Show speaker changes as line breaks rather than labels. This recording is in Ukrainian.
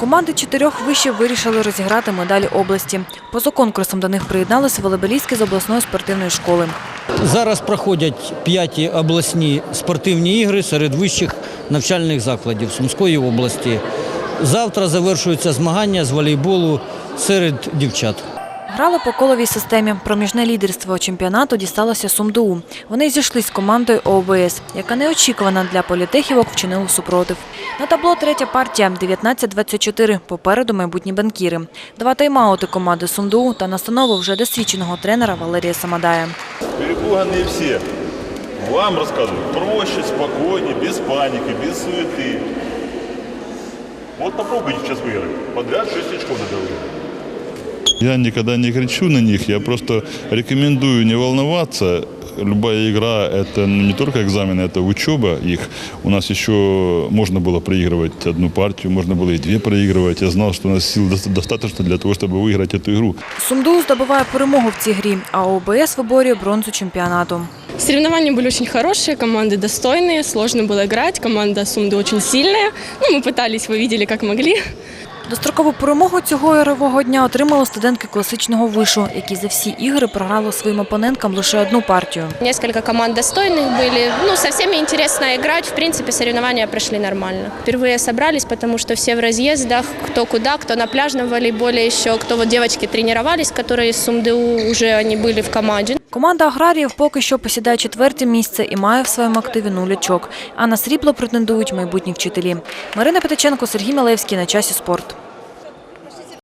Команди чотирьох вишів вирішили розіграти медалі області. Поза конкурсом до них приєдналися волейболістки з обласної спортивної школи.
Зараз проходять п'яті обласні спортивні ігри серед вищих навчальних закладів Сумської області. Завтра завершуються змагання з волейболу серед дівчат.
Грали по коловій системі. Проміжне лідерство чемпіонату дісталося СумДУ. Вони зійшли з командою ОБС, яка неочікувана для політехівок вчинила супротив. На табло третя партія 19-24. Попереду майбутні банкіри. Два тайм-аути команди СумДУ та настанову вже досвідченого тренера Валерія Самадая.
Перепуганные все. Вам рассказывают проще, спокойнее, без паники, без суеты. Вот попробуйте сейчас выиграть. Подряд 6 очков надо выиграть.
Я никогда не кричу на них, я просто рекомендую не волноваться. Любая игра – это ну, не только экзамены, это учеба их. У нас еще можно было проигрывать одну партию, можно было и две проигрывать. Я знал, что у нас сил доста- достаточно для того, чтобы выиграть эту игру.
СумДУ здобуває перемогу в цій грі, а ОБС виборює бронзу чемпіонату.
Соревнования были очень хорошие, команды достойные, сложно было играть, команда Сумды очень сильная. Ну, мы пытались, вы видели, как могли.
Дострокову перемогу цього ігрового дня отримали студентки класичного вишу, які за всі ігри програли своїм опоненткам лише одну партію.
Несколько команд достойных были. Ну, со всеми интересно играть. В принципе, соревнования прошли нормально. Впервые собрались, потому что все в разъездах, кто куда, кто на пляжном волейболе еще, кто вот девочки тренировались, которые из Сумдеу уже они были в команде.
Команда аграріїв поки що посідає четверте місце і має в своєму активі нуль очок. А на срібло претендують майбутні вчителі. Марина Петиченко, Сергій Малевський на часі спорт.